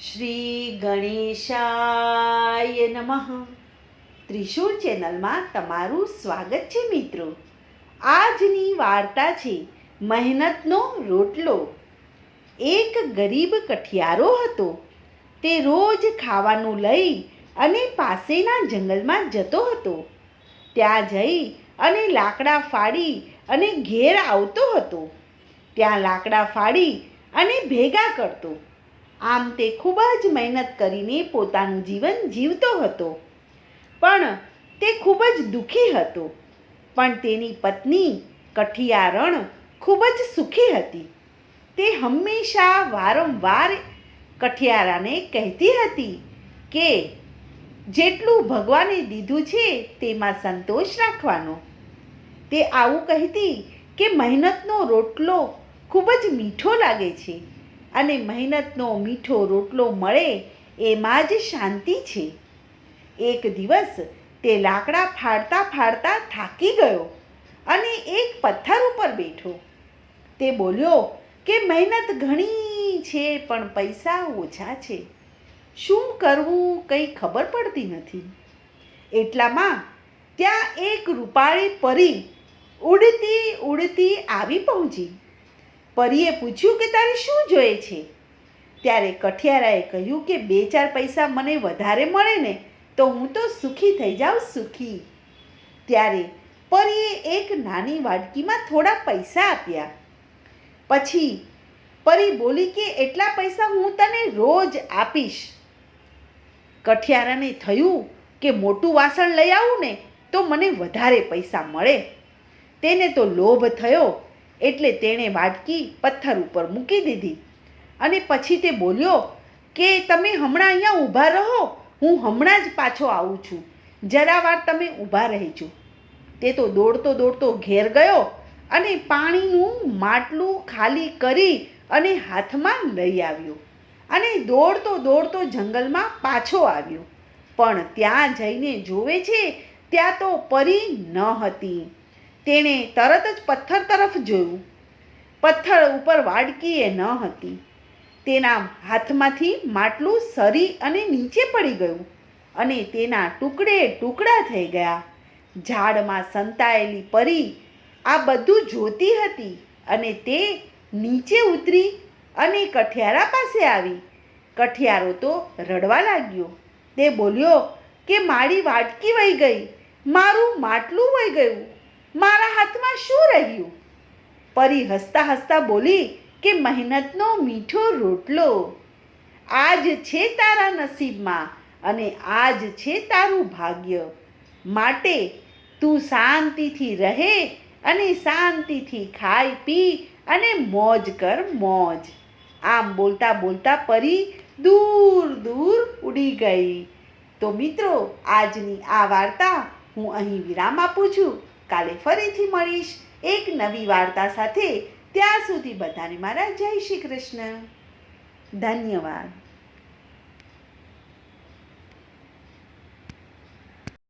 શ્રી ગણેશાય નમઃ. ત્રિશુળ ચેનલમાં તમારું સ્વાગત છે મિત્રો. આજની વાર્તા છે, મહેનતનો રોટલો. એક ગરીબ કઠિયારો હતો. તે રોજ ખાવાનું લઈ અને પાસેના જંગલમાં જતો હતો. ત્યાં જઈ અને લાકડા ફાડી અને ઘેર આવતો હતો. ત્યાં લાકડા ફાડી અને ભેગા કરતો. આમ તે ખૂબ જ મહેનત કરીને પોતાનું જીવન જીવતો હતો. પણ તે ખૂબ જ દુઃખી હતો. પણ તેની પત્ની કઠિયારણ ખૂબ જ સુખી હતી. તે હંમેશા વારંવાર કઠિયારાને કહેતી હતી કે જેટલું ભગવાને દીધું છે તેમાં સંતોષ રાખવાનો. તે આવું કહેતી કે મહેનતનો રોટલો ખૂબ જ મીઠો લાગે છે. અને મહેનતનો મીઠો રોટલો મળે, એમાં જ શાંતિ છે. એક દિવસ તે લાકડા ફાડતા ફાડતા થાકી ગયો અને એક પથ્થર ઉપર બેઠો. તે બોલ્યો કે મહેનત ઘણી છે, પણ પૈસા ઓછા છે. શું કરવું કંઈ ખબર પડતી નથી. એટલામાં ત્યાં એક રૂપાળી પરી ઉડતી ઉડતી આવી પહોંચી. પરીએ પૂછ્યું કે તારે શું જોઈએ છે? ત્યારે કઠિયારાએ કહ્યું કે બે ચાર પૈસા મને વધારે મળે ને, તો હું તો સુખી થઈ જાઉં સુખી. ત્યારે પરીએ એક નાની વાડકીમાં થોડા પૈસા આપ્યા. પછી પરી બોલી કે એટલા પૈસા હું તને રોજ આપીશ. કઠિયારાને થયું કે મોટું વાસણ લઈ આવું ને, તો મને વધારે પૈસા મળે. તેને તો લોભ થયો એટલે તેણે વાટકી પથ્થર ઉપર મૂકી દીધી. અને પછી તે બોલ્યો, કે તમે હમણાં અહીંયા ઊભા રહો? હું હમણાં જ પાછો આવું છું. જરા વાર તમે ઊભા રહેજો. તે તો દોડતો દોડતો ઘેર ગયો અને પાણીનું માટલું ખાલી કરી અને હાથમાં લઈ આવ્યો અને દોડતો દોડતો જંગલમાં પાછો આવ્યો. પણ ત્યાં જઈને જોવે છે, ત્યાં તો પરી ન હતી. તેણે તરત જ પથ્થર તરફ જોયું. પથ્થર ઉપર વાડકીએ ન હતી. તેના હાથમાંથી માટલું સરી અને નીચે પડી ગયું અને તેના ટુકડે ટુકડા થઈ ગયા. ઝાડમાં સંતાયેલી પરી આ બધું જોતી હતી અને તે નીચે ઉતરી અને કઠિયારા પાસે આવી. કઠિયારો તો રડવા લાગ્યો. તે બોલ્યો કે મારી વાટકી વહી ગઈ. મારું માટલું વહી ગયું. મારા હાથમાં શું રહ્યું? પરી હસતા હસતા બોલી કે મહેનતનો મીઠો રોટલો. આજ છે તારા નસીબમાં અને આજ છે તારું ભાગ્ય. માટે તું શાંતિથી રહે અને શાંતિથી ખાઈ પી અને મોજ કર મોજ. આમ બોલતા બોલતા પરી દૂર દૂર ઉડી ગઈ. તો મિત્રો, આજની આ વાર્તા હું અહીં વિરામ આપું છું. કાલે ફરીથી મળીશ એક નવી વાર્તા સાથે. ત્યાં સુધી બધાને મારા જય શ્રી કૃષ્ણ. ધન્યવાદ.